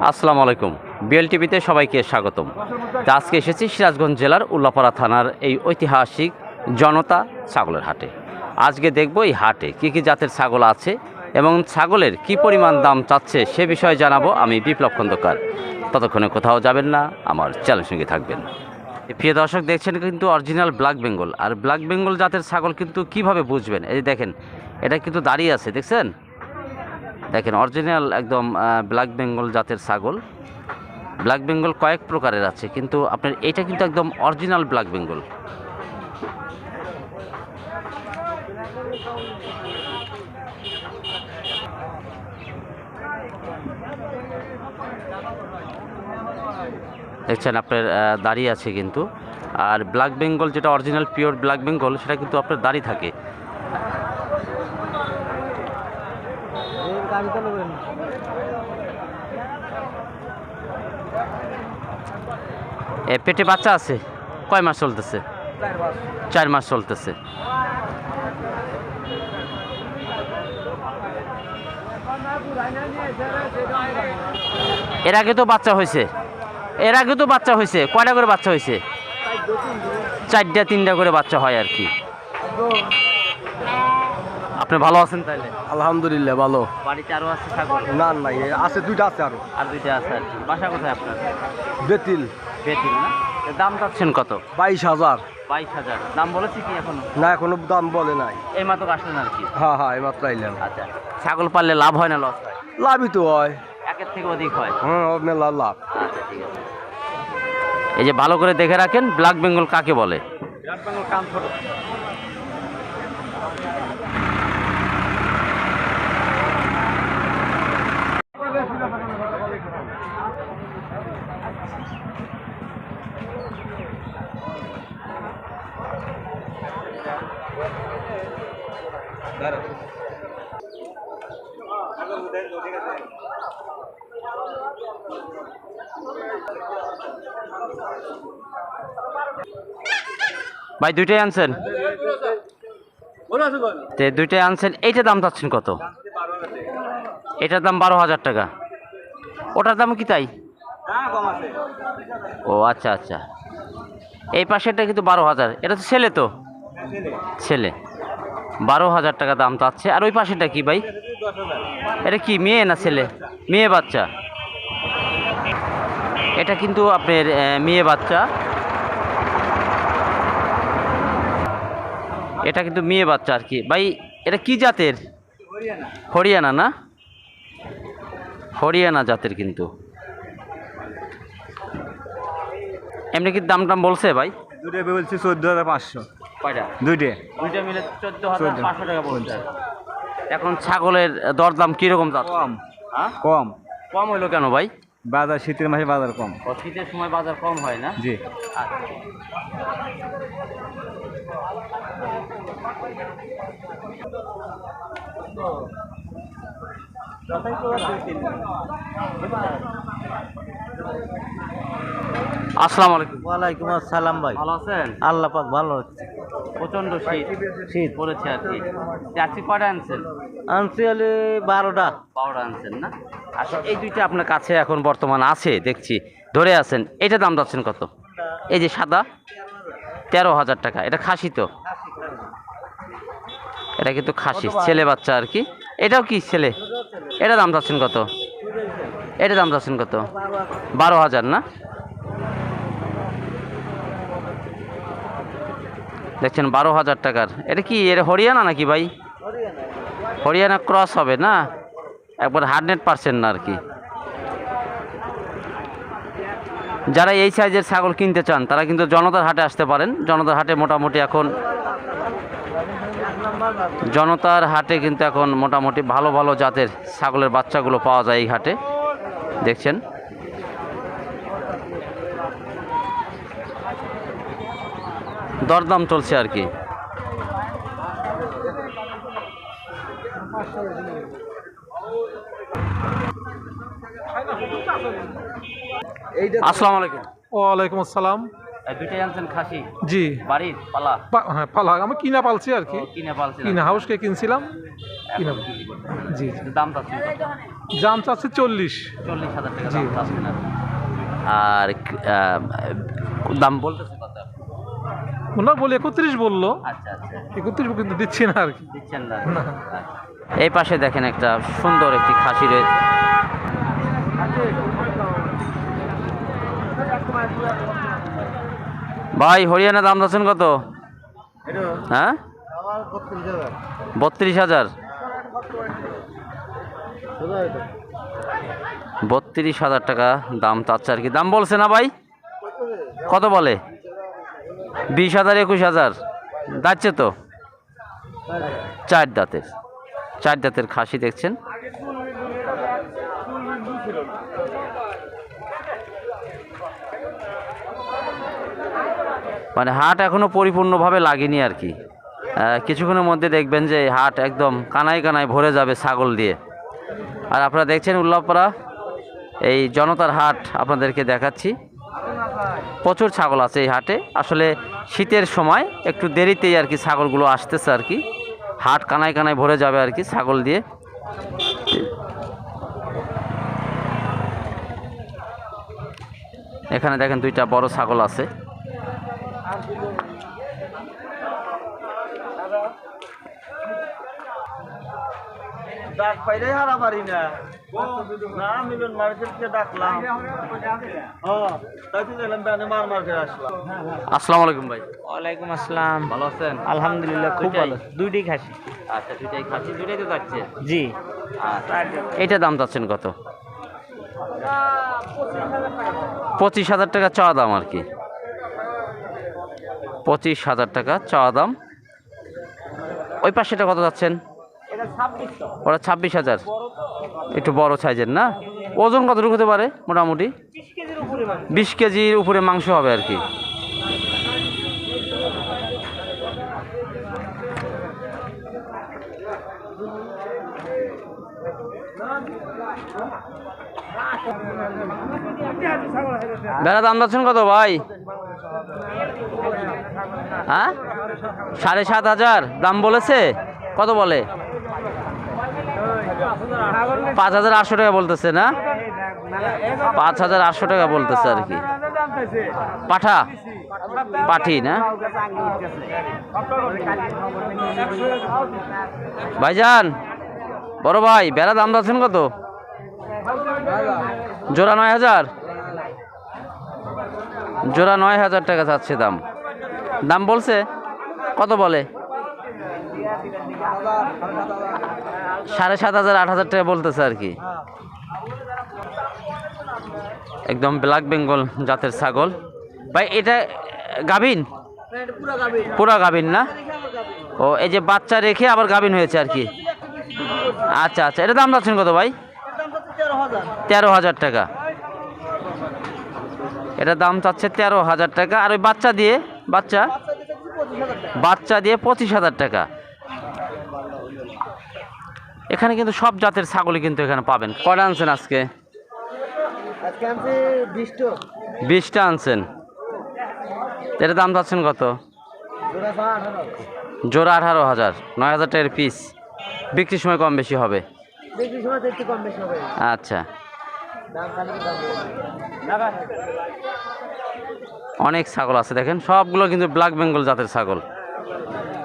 আসসালামু আলাইকুম। বিএল টিভিতে সবাইকে স্বাগতম। আজকে এসেছি সিরাজগঞ্জ জেলার উল্লাপাড়া থানার এই ঐতিহাসিক জনতা ছাগলের হাটে। আজকে দেখব এই হাটে কী কী জাতের ছাগল আছে এবং ছাগলের কি পরিমাণ দাম চাচ্ছে সে বিষয়ে জানাব আমি বিপ্লব খন্দকার। ততক্ষণে কোথাও যাবেন না, আমার চ্যানেল সঙ্গে থাকবেন। প্রিয় দর্শক, দেখছেন কিন্তু অরিজিনাল ব্ল্যাক বেঙ্গল। আর ব্ল্যাক বেঙ্গল জাতের ছাগল কিন্তু কীভাবে বুঝবেন? এই দেখেন, এটা কিন্তু দাঁড়িয়ে আছে, দেখছেন? দেখেন অরিজিনাল একদম ব্ল্যাক বেঙ্গল জাতের ছাগল। ব্ল্যাক বেঙ্গল কয়েক প্রকারের আছে কিন্তু আপনার এটা কিন্তু একদম অরিজিনাল ব্ল্যাক বেঙ্গল দেখছেন আপনার আহ, দাড়ি আছে কিন্তু। আর ব্ল্যাক বেঙ্গল যেটা অরিজিনাল পিওর ব্ল্যাক বেঙ্গল সেটা কিন্তু আপনার দাড়ি থাকে। পেটে বাচ্চা আছে? কয় মাস চলতেছে? চার মাস চলতেছে। এর আগে তো বাচ্চা হয়েছে। এর আগে তো বাচ্চা হয়েছে। কয়টা করে বাচ্চা হয়েছে? চারটা, তিনটা করে বাচ্চা হয় আর কি। আপনি ভালো আছেন তাহলে আলহামদুলিল্লাহ ভালো। বাড়িতে আরও আছে ছাগল? না নাই আছে দুইটা আছে আরও। আর দুইটা আছে আর বাসা কোথায় আপনার? বেতিল। বেতিল না? দাম চাচ্ছেন কত? বাইশ হাজার। বাইশ হাজার। দাম বলেছি কি এখনও? না এখনও দাম বলে নাই। এই মাত্র আসলেন আর কি? হ্যাঁ হ্যাঁ এইমাত্র আইলাম আচ্ছা ছাগল পাললে লাভ হয় না লস হয়? লাভই তো হয়। একের থেকে অধিক হয়? হ্যাঁ মেলা লাভ। আচ্ছা ঠিক আছে। এই যে ভালো করে দেখে রাখেন ব্ল্যাক বেঙ্গল কাকে বলে? ভাই, দুইটাই আনছেন? তে দুইটাই আনছেন। এইটার দাম চাচ্ছেন কত? এটার দাম বারো হাজার টাকা। ওটার দাম কি তাই? ও আচ্ছা আচ্ছা। এই পাশেরটা কিন্তু বারো হাজার। এটা তো ছেলে তো? ছেলে। বারো হাজার টাকা দাম চাচ্ছে। আর ওই পাশেটা কি ভাই? এটা কি, মেয়ে না ছেলে? মেয়ে বাচ্চা। এটা কিন্তু আপনার মেয়ে বাচ্চা। এটা কিন্তু মেয়ে বাচ্চা আর কি। ভাই, এটা কি জাতের? হরিয়ানা না? হরিয়ানা জাতের কিন্তু। এমনি কি দাম টাম বলছে ভাই? দুইটা বলছি চোদ্দ হাজার পাঁচশো। কয়টা? দুইটা। দুইটা মিলে চোদ্দ হাজার পাঁচশো টাকা বলছে। এখন ছাগলের দরদাম কীরকম যাচ্ছে? কম। হ্যাঁ? কম। কম হইল কেন ভাই? বাজার শীতের মাসে বাজার কম। শীতের সময় বাজার কম হয় না? জি। আচ্ছা। আসসালামু আলাইকুম। ওয়ালাইকুম আসসালাম ভাই। ভালো আছেন? আল্লাহ পাক ভালো হচ্ছে প্রচণ্ড শীত। শীত। পড়েছে আর কি। চারটি কয়টা আনছেন? আনছি হলে বারোটা। পাউডার আনছেন না? আচ্ছা এই দুইটা আপনার কাছে এখন বর্তমান আছে দেখছি। ধরে আছেন। এটা দাম যাচ্ছেন কত? এই যে সাদা তেরো হাজার টাকা। এটা খাসি তো? এটা কিন্তু খাসি ছেলে বাচ্চা আর কি। এটাও কি ছেলে? এটা দাম যাচ্ছেন কত? এটা দাম যাচ্ছেন কত? বারো হাজার না? দেখছেন বারো হাজার টাকার। এটা কি, এটা হরিয়ানা নাকি ভাই? হরিয়ানা ক্রস হবে না? একবার হান্ড্রেড পার্সেন্ট না আর কি। যারা এই সাইজের ছাগল কিনতে চান, তারা কিন্তু জনতার হাটে আসতে পারেন। জনতার হাটে মোটামুটি এখন জনতার হাটে কিন্তু এখন মোটামুটি ভালো ভালো জাতের ছাগলের বাচ্চাগুলো পাওয়া যায় এই হাটে। দেখছেন? দরদাম চলছে আর কি। আসসালামু আলাইকুম। ওয়ালাইকুম আসসালাম। দুইটাই আনছেন খাসি? জি। বাড়ির পালা? পা- হ্যাঁ পালা। আমি কিনা পালছি আর কি। কিনে কিনা হাউসকে কিনছিলাম। কিনা। জি। দাম চাচ্ছে চল্লিশ। চল্লিশ হাজার টাকা জি। দাম চাচ্ছেন আর দাম ওনার বলে একত্রিশ বলল। আচ্ছা আচ্ছা। একত্রিশ কিন্তু দিচ্ছি না আর কি। দিচ্ছেন না। এই পাশে দেখেন একটা সুন্দর একটি খাসি রয়েছে ভাই হরিয়ানা দাম যাচ্ছেন কত? হ্যাঁ? বত্রিশ হাজার। বত্রিশ হাজার টাকা দাম চাচ্ছে আর কি। দাম বলছে না ভাই? কত বলে? বিশ হাজার, একুশ হাজার। যাচ্ছে তো? চার দাঁতের। চার দাঁতের খাসি দেখছেন। মানে হাট এখনও পরিপূর্ণভাবে লাগেনি আর কি। কিছুক্ষণের মধ্যে দেখবেন যে হাট একদম কানায় কানায় ভরে যাবে ছাগল দিয়ে। আর আপনারা দেখছেন উল্লাপাড়া, এই জনতার হাট আপনাদেরকে দেখাচ্ছি। প্রচুর ছাগল আছে এই হাটে। আসলে শীতের সময় একটু দেরিতেই আর কি ছাগলগুলো আসতেছে আর কি। হাট কানায় কানায় ভরে যাবে আর কি ছাগল দিয়ে। এখানে দেখেন দুইটা বড় ছাগল আছে। ডাক পাইলেই হারা পারি না। না মিলন মার্কেটকে ডাকলাম। হ্যাঁ তাই তো দেখলাম ব্যানে মার মার্কেট আসলাম। আসসালামু আলাইকুম ভাই। ওয়ালাইকুম আসসালাম। ভালো আছেন? আলহামদুলিল্লাহ খুব দুইটাই? ভালো। দুইটাই খাসি। আচ্ছা দুইটাই খাচ্ছি দুইটাই তো যাচ্ছে জি। এইটা দাম চাচ্ছেন কত? পঁচিশ হাজার টাকা চাওয়া দাম আর কি। পঁচিশ হাজার টাকা চাওয়া দাম। ওই পাশেটা কত যাচ্ছেন ওরা ছাব্বিশ হাজার। একটু বড় সাইজের না? ওজন কতটুকু হতে পারে মোটামুটি? বিশ কেজির উপরে মাংস হবে আর কি। বেড়া দাম যাচ্ছেন কত ভাই? হ্যাঁ? সাড়ে সাত হাজার। দাম বলেছে? কত বলে? পাঁচ হাজার আটশো টাকা বলতেছে না? পাঁচ হাজার আটশো টাকা বলতেছে আর কি। পাঠা? পাঠি না? ভাইজান, বড় ভাই বেড়া দাম যাচ্ছেন কত? জোড়া নয় হাজার। জোড়া নয় হাজার টাকা চাচ্ছে দাম। দাম বলছে? কত বলে? সাড়ে সাত হাজার, আট হাজার টাকা বলতেছে আর কি। একদম ব্ল্যাক বেঙ্গল জাতের ছাগল। ভাই, এটা গাভিন? পুরা গাভিন না? ও, এই যে বাচ্চা রেখে আবার গাভিন হয়েছে আর কি। আচ্ছা আচ্ছা এটা দাম যাচ্ছেন কত ভাই? তেরো হাজার টাকা। এটা দাম চাচ্ছে তেরো হাজার টাকা। আর ওই বাচ্চা দিয়ে, বাচ্চা? বাচ্চা দিয়ে পঁচিশ হাজার টাকা। এখানে কিন্তু সব জাতের ছাগলই কিন্তু এখানে পাবেন। কটা আনছেন আজকে? বিশটো। আনছেন। এটার দাম চাচ্ছেন কত? জোড়া আঠারো। হাজার নয় হাজার টাকার পিস বিক্রির সময় কম বেশি হবে? আচ্ছা। অনেক ছাগল আছে দেখেন সবগুলো কিন্তু ব্ল্যাক বেঙ্গল জাতের ছাগল।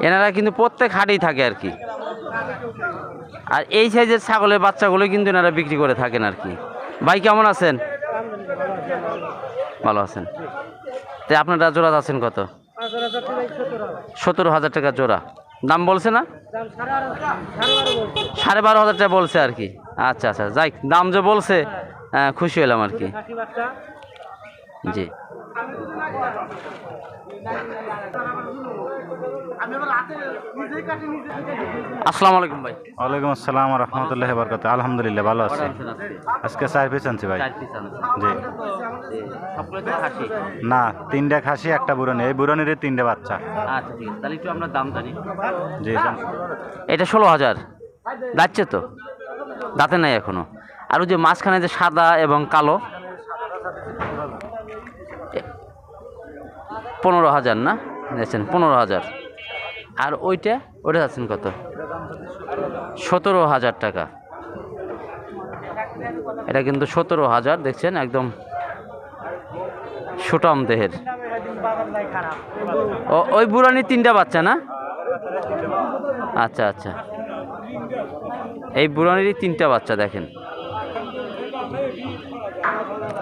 এনারা কিন্তু প্রত্যেক হাটেই থাকে আর কি। আর এই সাইজের ছাগলের বাচ্চাগুলো কিন্তু এনারা বিক্রি করে থাকেন আর কি। ভাই কেমন আছেন? ভালো আছেন। তো আপনারা জোড়া আছেন কত? সতেরো হাজার টাকা জোড়া। দাম বলছে না? সাড়ে বারো হাজার টাকা বলছে আর কি। আচ্ছা আচ্ছা যাই দাম যে বলছে আহ, খুশি হলাম আর কি। জি। আসসালামু আলাইকুম ভাই। ওয়ালাইকুম আসসালাম রহমতুল্লাহ বরকত আলহামদুলিল্লাহ ভালো আছি। আজকে চার পিস আনছি ভাই। জি। খাসি? না তিনটা খাসি একটা বুড়নি এই বুড়নির তিনটে বাচ্চা। আচ্ছা ঠিক আছে। তাহলে একটু আমরা দাম জানি। জি এটা ষোলো হাজার। যাচ্ছে তো? দাঁতে নাই এখনও। আর ওই যে মাঝখানে যে সাদা এবং কালো পনেরো হাজার না? দেখছেন, পনেরো হাজার। আর ওইটা ওইটা যাচ্ছেন কত? সতেরো হাজার টাকা। এটা কিন্তু সতেরো হাজার, দেখছেন, একদম সুটাম দেহের। ওই বুড়ানি তিনটা বাচ্চা না? আচ্ছা আচ্ছা। এই বুড়ানিরই তিনটা বাচ্চা, দেখেন।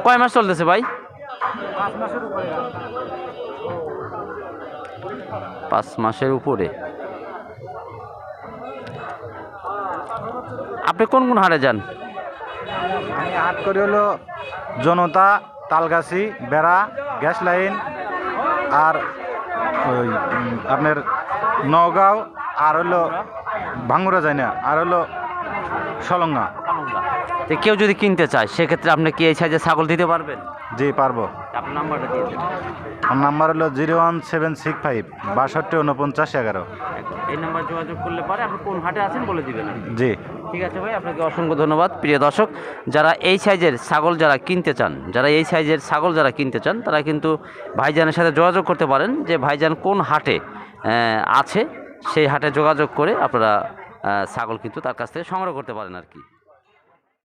কয় মাস চলতেছে ভাই? পাঁচ মাসের উপরে। আপনি কোন কোন হারে যান? আমি হাট করি হলো জনতা তালগাছি বেড়া গ্যাস লাইন আর ওই আপনার নগাঁও আর হলো ভাঙ্গুরা যায় না আর হলো সলঙ্গা তো কেউ যদি কিনতে চায় সেক্ষেত্রে আপনি কি এই সাইজে ছাগল দিতে পারবেন? জি পারব। আপনার নাম্বারটা দিয়ে দেন। আমার নাম্বার হলো zero one seven six five বাষট্টি উনপঞ্চাশ এগারো। এই নাম্বার যোগাযোগ করলে পারে আপনি কোন হাটে আছেন বলে দিবেন আর কি। জি। ঠিক আছে ভাই আপনাকে অসংখ্য ধন্যবাদ। প্রিয় দর্শক যারা এই সাইজের ছাগল যারা কিনতে চান যারা এই সাইজের ছাগল যারা কিনতে চান তারা কিন্তু ভাইজানের সাথে যোগাযোগ করতে পারেন যে ভাইজান কোন হাটে আহ, আছে। সেই হাটে যোগাযোগ করে আপনারা আহ, ছাগল কিন্তু তার কাছ থেকে সংগ্রহ করতে পারেন আর কি।